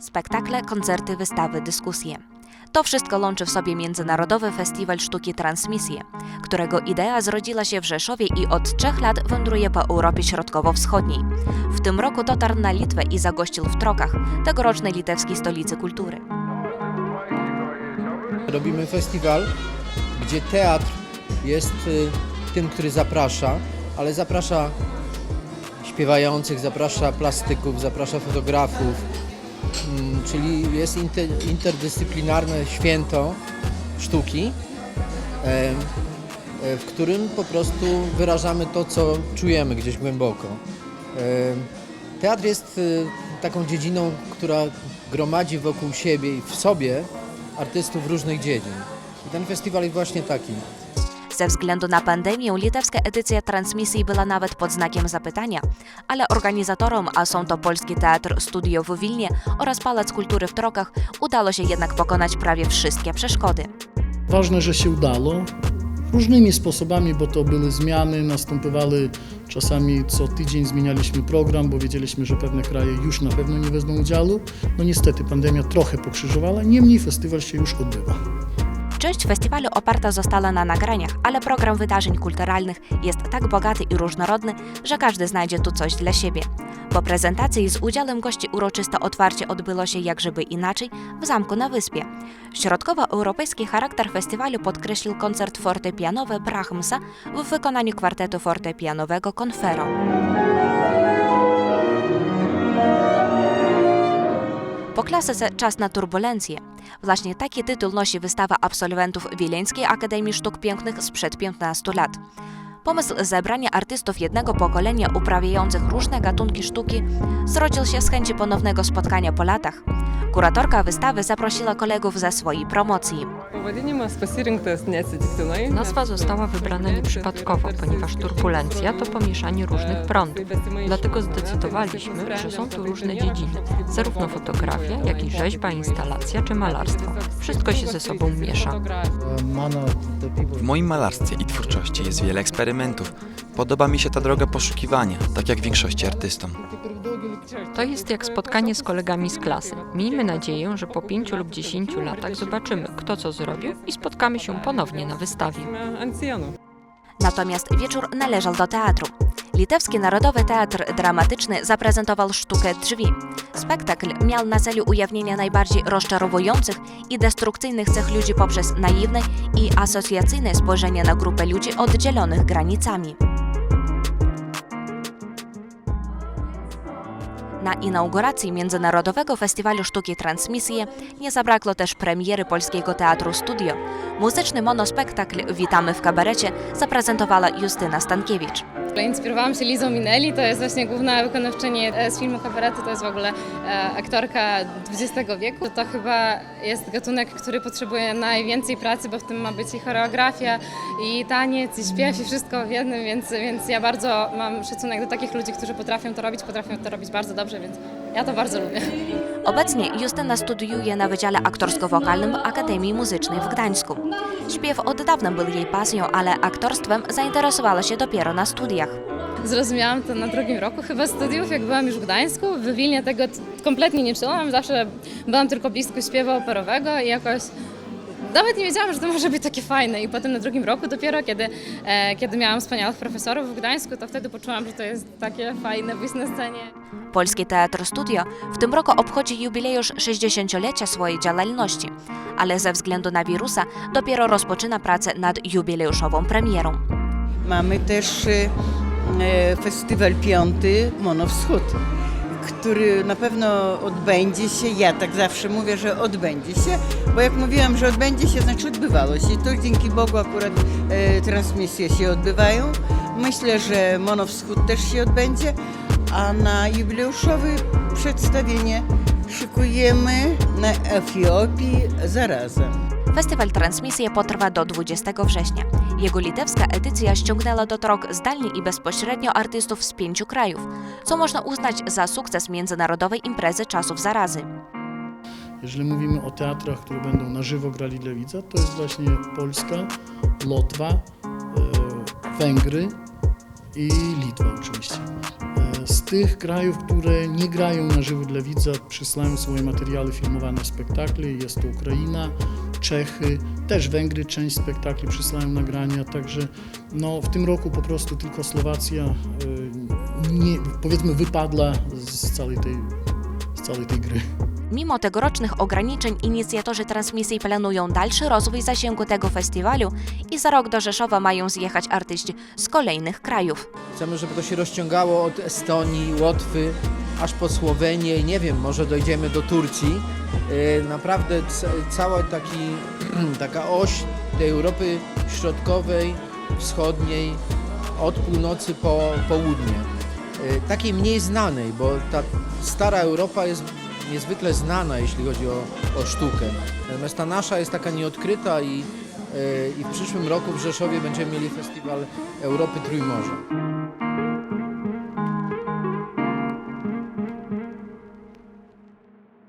Spektakle, koncerty, wystawy, dyskusje. To wszystko łączy w sobie Międzynarodowy Festiwal Sztuki Transmisje, którego idea zrodziła się w Rzeszowie i od trzech lat wędruje po Europie Środkowo-Wschodniej. W tym roku dotarł na Litwę i zagościł w Trokach, tegorocznej litewskiej stolicy kultury. Robimy festiwal, gdzie teatr jest y, tym, który zaprasza, ale zaprasza śpiewających, zaprasza plastyków, zaprasza fotografów, czyli jest inter, interdyscyplinarne święto sztuki, e, w którym po prostu wyrażamy to, co czujemy gdzieś głęboko. Teatr jest y, taką dziedziną, która gromadzi wokół siebie i w sobie artystów różnych dziedzin. I ten festiwal jest właśnie taki. Ze względu na pandemię litewska edycja transmisji była nawet pod znakiem zapytania, ale organizatorom, a są to Polski Teatr Studio w Wilnie oraz Pałac Kultury w Trokach, udało się jednak pokonać prawie wszystkie przeszkody. Ważne, że się udało. Różnymi sposobami, bo to były zmiany, następowały czasami co tydzień zmienialiśmy program, bo wiedzieliśmy, że pewne kraje już na pewno nie wezmą udziału. No niestety pandemia trochę pokrzyżowała, niemniej festiwal się już odbywa. Część festiwalu oparta została na nagraniach, ale program wydarzeń kulturalnych jest tak bogaty i różnorodny, że każdy znajdzie tu coś dla siebie. Po prezentacji z udziałem gości uroczyste otwarcie odbyło się jak żeby inaczej w zamku na wyspie. Środkowoeuropejski charakter festiwalu podkreślił koncert fortepianowy Brahmsa w wykonaniu kwartetu fortepianowego Confero. Po klasyce Czas na turbulencje. Właśnie taki tytuł nosi wystawa absolwentów Wileńskiej Akademii Sztuk Pięknych sprzed 15 lat. Pomysł zebrania artystów jednego pokolenia uprawiających różne gatunki sztuki zrodził się z chęci ponownego spotkania po latach. Kuratorka wystawy zaprosiła kolegów ze swojej promocji. Nazwa została wybrana nieprzypadkowo, ponieważ turbulencja to pomieszanie różnych prądów. Dlatego zdecydowaliśmy, że są tu różne dziedziny, zarówno fotografia, jak i rzeźba, instalacja czy malarstwo. Wszystko się ze sobą miesza. W moim malarstwie i twórczości jest wiele eksperymentów. Podoba mi się ta droga poszukiwania, tak jak większości artystom. To jest jak spotkanie z kolegami z klasy. Miejmy nadzieję, że po pięciu lub dziesięciu latach zobaczymy, kto co zrobił i spotkamy się ponownie na wystawie. Natomiast wieczór należał do teatru. Litewski Narodowy Teatr Dramatyczny zaprezentował sztukę Drzwi. Spektakl miał na celu ujawnienie najbardziej rozczarowujących i destrukcyjnych cech ludzi poprzez naiwne i asocjacyjne spojrzenie na grupę ludzi oddzielonych granicami. Na inauguracji Międzynarodowego Festiwalu Sztuki Transmisje nie zabrakło też premiery Polskiego Teatru Studio. Muzyczny monospektakl Witamy w kabarecie zaprezentowała Justyna Stankiewicz. Inspirowałam się Lizą Minelli, to jest właśnie główna wykonawczyni e, z filmu Kabaretu, to jest w ogóle e, aktorka XX wieku. To chyba jest gatunek, który potrzebuje najwięcej pracy, bo w tym ma być i choreografia, i taniec, i śpiew, i wszystko w jednym, więc, więc ja bardzo mam szacunek do takich ludzi, którzy potrafią to robić, potrafią to robić bardzo dobrze, więc ja to bardzo lubię. Obecnie Justyna studiuje na Wydziale Aktorsko-Wokalnym Akademii Muzycznej w Gdańsku. Śpiew od dawna był jej pasją, ale aktorstwem zainteresowała się dopiero na studiach. Zrozumiałam to na drugim roku chyba studiów, jak byłam już w Gdańsku. W Wilnie tego kompletnie nie czułam, zawsze byłam tylko blisko śpiewu operowego i jakoś nawet nie wiedziałam, że to może być takie fajne. I potem na drugim roku dopiero, kiedy, e, kiedy miałam wspaniałych profesorów w Gdańsku, to wtedy poczułam, że to jest takie fajne wyjść na scenie. Polski Teatr Studio w tym roku obchodzi jubileusz 60-lecia swojej działalności, ale ze względu na wirusa dopiero rozpoczyna pracę nad jubileuszową premierą. Mamy też e, e, festiwal piąty Monowschód, który na pewno odbędzie się, ja tak zawsze mówię, że odbędzie się, bo jak mówiłam, że odbędzie się, znaczy odbywało się. I to dzięki Bogu akurat e, transmisje się odbywają. Myślę, że Monowschód też się odbędzie, a na jubileuszowe przedstawienie szykujemy na Etiopii zarazem. Festiwal Transmisje potrwa do 20 września. Jego litewska edycja ściągnęła do Trok zdalnie i bezpośrednio artystów z pięciu krajów, co można uznać za sukces międzynarodowej imprezy czasów zarazy. Jeżeli mówimy o teatrach, które będą na żywo grali dla widza, to jest właśnie Polska, Lotwa, e, Węgry i Litwa oczywiście. Z tych krajów, które nie grają na żywo dla widza, przysyłają swoje materiały filmowane, spektakle. Jest to Ukraina, Czechy, też Węgry, część spektakli przysyłają nagrania, także no, w tym roku po prostu tylko Słowacja e, nie, powiedzmy wypadła z całej tej, z całej tej gry. Mimo tegorocznych ograniczeń inicjatorzy transmisji planują dalszy rozwój zasięgu tego festiwalu i za rok do Rzeszowa mają zjechać artyści z kolejnych krajów. Chcemy, żeby to się rozciągało od Estonii, Łotwy, aż po Słowenię i nie wiem, może dojdziemy do Turcji. Yy, Naprawdę ca- cała taki, taka oś tej Europy Środkowej, Wschodniej, od północy po południe. Yy, Takiej mniej znanej, bo ta stara Europa jest niezwykle znana, jeśli chodzi o, o sztukę. Natomiast ta nasza jest taka nieodkryta i, yy, i w przyszłym roku w Rzeszowie będziemy mieli festiwal Europy Trójmorza.